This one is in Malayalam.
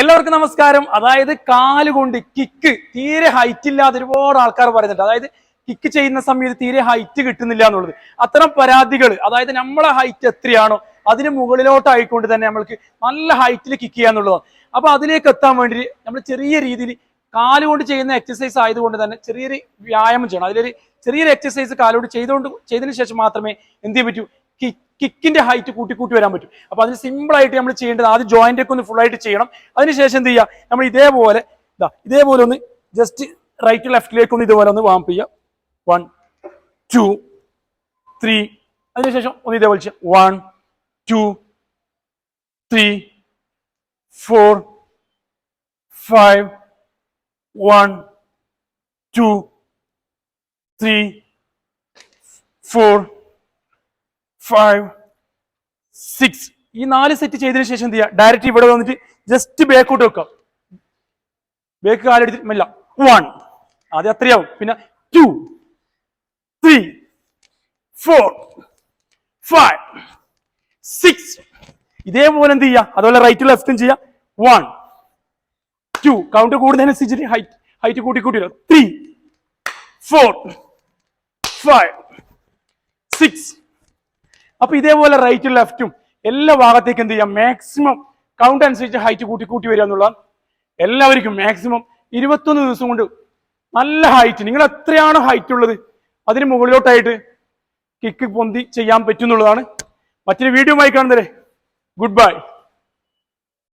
എല്ലാവർക്കും നമസ്കാരം. അതായത് കാലുകൊണ്ട് കിക്ക് തീരെ ഹൈറ്റ് ഇല്ലാതെ ഒരുപാട് ആൾക്കാർ പറയുന്നുണ്ട്. അതായത് കിക്ക് ചെയ്യുന്ന സമയത്ത് തീരെ ഹൈറ്റ് കിട്ടുന്നില്ല എന്നുള്ളത്. അത്തരം പരാതികൾ അതായത് നമ്മളെ ഹൈറ്റ് എത്രയാണോ അതിന് മുകളിലോട്ടായിക്കൊണ്ട് തന്നെ നമ്മൾക്ക് നല്ല ഹൈറ്റിൽ കിക്ക് ചെയ്യാന്നുള്ളതാണ് അപ്പൊ അതിലേക്ക് എത്താൻ വേണ്ടി നമ്മൾ ചെറിയ രീതിയിൽ കാലുകൊണ്ട് ചെയ്യുന്ന എക്സസൈസ് ആയതുകൊണ്ട് തന്നെ ചെറിയൊരു വ്യായാമം ചെയ്യണം. അതിലൊരു ചെറിയൊരു എക്സസൈസ് കാലുകൊണ്ട് ചെയ്തുകൊണ്ട് ചെയ്തതിനു ശേഷം മാത്രമേ എന്ത് ചെയ്യാൻ പറ്റൂ? കിക്കിന്റെ ഹൈറ്റ് കൂട്ടി കൂട്ടി വരാൻ പറ്റും. അപ്പൊ അതിന് സിമ്പിൾ ആയിട്ട് നമ്മൾ ചെയ്യേണ്ടത് ആദ്യം ജോയിന്റ് ഒക്കെ ഒന്ന് ഫുൾ ആയിട്ട് ചെയ്യണം. അതിനുശേഷം എന്ത് ചെയ്യുക നമ്മൾ ഇതേപോലെ ഇതാ ഇതേപോലെ ഒന്ന് ജസ്റ്റ് റൈറ്റ് ലെഫ്റ്റിലേക്ക് ഒന്ന് ഇതുപോലെ ഒന്ന് വാമ്പ് ചെയ്യുക വൺ ടു ത്രീ അതിനുശേഷം ഒന്ന് ഇതേപോലെ ചെയ്യാം. One two three four five one two three four five six ഈ നാല് സെറ്റ് ചെയ്തതിനു ശേഷം എന്ത് ചെയ്യുക? ഡയറക്റ്റ് ഇവിടെ വന്നിട്ട് ജസ്റ്റ് ബാക്കോട്ട് വെക്കാം ബേക്ക് കാലെടുത്തിട്ട് മെല്ല. വൺ അത് അത്രയാവും പിന്നെ two three four five six ഇതേപോലെ എന്ത് ചെയ്യുക? അതുപോലെ റൈറ്റ് ലെഫ്റ്റും ചെയ്യുക. വൺ ടു കൗണ്ട് കൂടുന്നതിനനുസരിച്ചിട്ട് ഹൈറ്റ് ഹൈറ്റ് കൂട്ടി കൂട്ടി ത്രീ ഫോർ ഫൈവ് സിക്സ് അപ്പൊ ഇതേപോലെ റൈറ്റും ലെഫ്റ്റും എല്ലാ ഭാഗത്തേക്കും എന്ത് ചെയ്യാം? മാക്സിമം കൗണ്ട് അനുസരിച്ച് ഹൈറ്റ് കൂട്ടി കൂട്ടി വരിക എന്നുള്ള എല്ലാവർക്കും മാക്സിമം ഇരുപത്തൊന്ന് ദിവസം കൊണ്ട് നല്ല ഹൈറ്റ് നിങ്ങൾ എത്രയാണ് ഹൈറ്റ് ഉള്ളത് അതിന് മുകളിലോട്ടായിട്ട് കിക്ക് പൊന്തി ചെയ്യാൻ പറ്റുന്നുള്ളതാണ്. മറ്റൊരു വീഡിയോ ആയി കാണുന്നവരെ ഗുഡ് ബൈ